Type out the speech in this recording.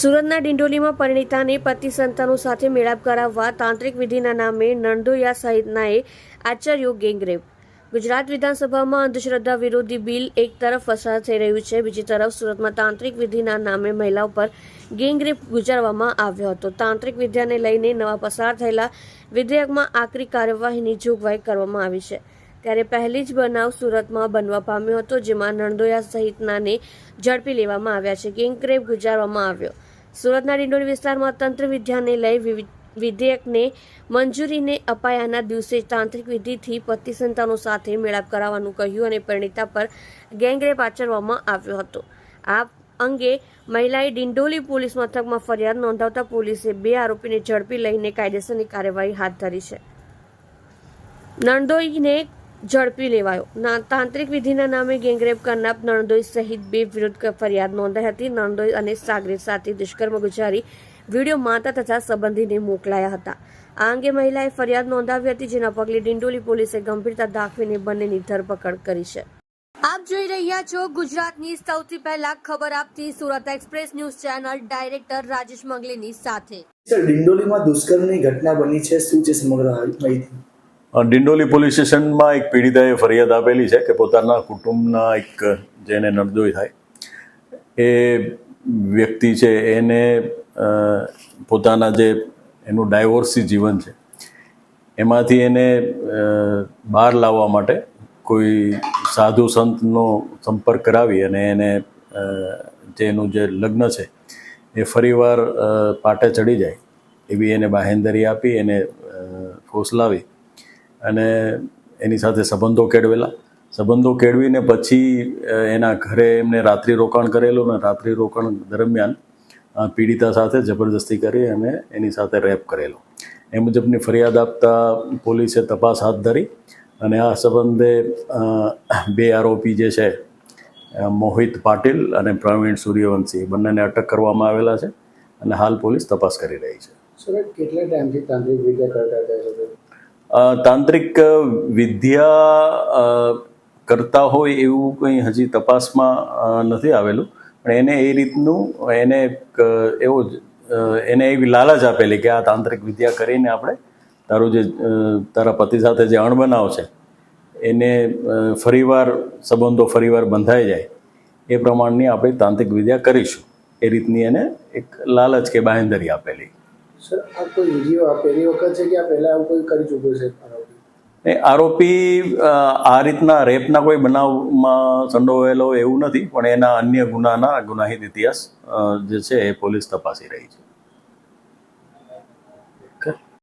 સુરતના ડિંડોલીમાં પરિણીતાને પતિ સંતાનો સાથે મેળાપ કરાવવા તાંત્રિક વિધિના નામે નંદોયા સહિતનાએ આચાર્યો ગેંગરેપ. ગુજરાત વિધાનસભામાં અંધશ્રદ્ધા વિરોધી બિલ એક તરફ પસાર થઈ રહ્યું છે, બીજી તરફ સુરતમાં તાંત્રિક વિધિના નામે મહિલાઓ પર ગેંગરેપ ગુજારવામાં આવ્યો હતો. તાંત્રિક વિદ્યાને લઈને નવા પસાર થયેલા વિધેયકમાં આકરી કાર્યવાહીની જોગવાઈ કરવામાં આવી છે. ત્યારે પહેલી જ બનાવ સુરતમાં બનવા પામ્યો હતો, જેમાં નણદોયા સહિતનાને ઝડપી લેવામાં આવ્યા છે. ગેંગરેપ ગુજારવામાં આવ્યો. સુરતના ડિંડોલી વિસ્તારમાં તંત્ર વિદ્યાને લઈ વિવિ- વિધેયકને મંજૂરીને અપાયાના દિવસે તાંત્રિક વિધિથી પતિ સંતાનો સાથે મેળાપ કરાવવાનું કહ્યું અને પરિણીતા પર ગેંગરેપ આચરવામાં આવ્યો હતો. આ અંગે મહિલાએ ડિંડોલી પોલીસ મથકમાં ફરિયાદ નોંધાવતા પોલીસે બે આરોપીને ઝડપી લઈને કાયદેસરની કાર્યવાહી હાથ ધરી છે. નણદોઈને ઝડપી લેવાયો. ના તાંત્રિક વિધિના નામે ગેંગરેપ કરનાર નણંદોઈ સહિત બે વિરુદ્ધ ફરિયાદ નોંધાઈ હતી. નણદોઈ અને સાગરી સાથે દુષ્કર્મ ગુજારી વીડિયો માતા તથા સંબંધીને મોકલાયા હતા. આ અંગે મહિલાએ ફરિયાદ નોંધાવી હતી જેના પગલે ડિંડોલી પોલીસે ગંભીરતા દાખવીને બંનેની ધરપકડ કરી છે. આપ જોઈ રહ્યા છો ગુજરાતની સૌથી પહેલા ખબર આપતી Surat express news channel director Rajesh Mangleni સાથે. સર ડિંડોલીમાં દુષ્કર્મની ઘટના બની છે. શું છે સમગ્ર માહિતી? ડિંડોલી પોલીસ સ્ટેશનમાં એક પીડિતાએ ફરિયાદ આપેલી છે કે પોતાના કુટુંબના એક જેને નરદોઈ થાય, એ વ્યક્તિ છે, એને પોતાના જે એનું ડાયવોર્સી જીવન છે, એમાંથી એને બહાર લાવવા માટે કોઈ સાધુ સંતનો સંપર્ક કરાવી અને એને જેનું જે લગ્ન છે, એ ફરીવાર પાટે ચડી જાય, એવી એને બાહેંધરી આપી, એને ફોસલાવી અને એની સાથે સંબંધો કેળવેલા. સંબંધો કેળવીને પછી એના ઘરે એમને રાત્રિ રોકાણ કરેલું અને રાત્રિ રોકાણ દરમિયાન પીડિતા સાથે જબરદસ્તી કરી અને એની સાથે રેપ કરેલો. એ મુજબની ફરિયાદ આપતા પોલીસે તપાસ હાથ ધરી અને આ સંબંધે બે આરોપી જે છે મોહિત પાટીલ અને પ્રવીણ સૂર્યવંશી બંનેને અટક કરવામાં આવેલા છે અને હાલ પોલીસ તપાસ કરી રહી છે. કેટલા ટાઈમથી તાંત્રિક વિદ્યા કરતા તાંત્રિક વિદ્યા કરતા હોય એવું કંઈ હજી તપાસમાં નથી આવેલું. પણ એને એ રીતનું, એને એવો જ એને એવી લાલચ આપેલી કે આ તાંત્રિક વિદ્યા કરીને આપણે તારું જે તારા પતિ સાથે જે અણબનાવ છે, એને ફરીવાર, સંબંધો ફરીવાર બંધાઈ જાય, એ પ્રમાણની આપણે તાંત્રિક વિદ્યા કરીશું. એ રીતની એને એક લાલચ કે બાંહેધરી આપેલી. સર, આ કોઈ વીડિયો, આ પહેલી વખત છે કે આ પહેલા આવું કોઈ કરી ચૂક્યો છે આરોપી? આ રીતના રેપના કોઈ બનાવમાં સંડોવાયેલો એવું નથી, પણ એના અન્ય ગુનાના ગુનાહિત ઇતિહાસ જે છે એ પોલીસ તપાસી રહી છે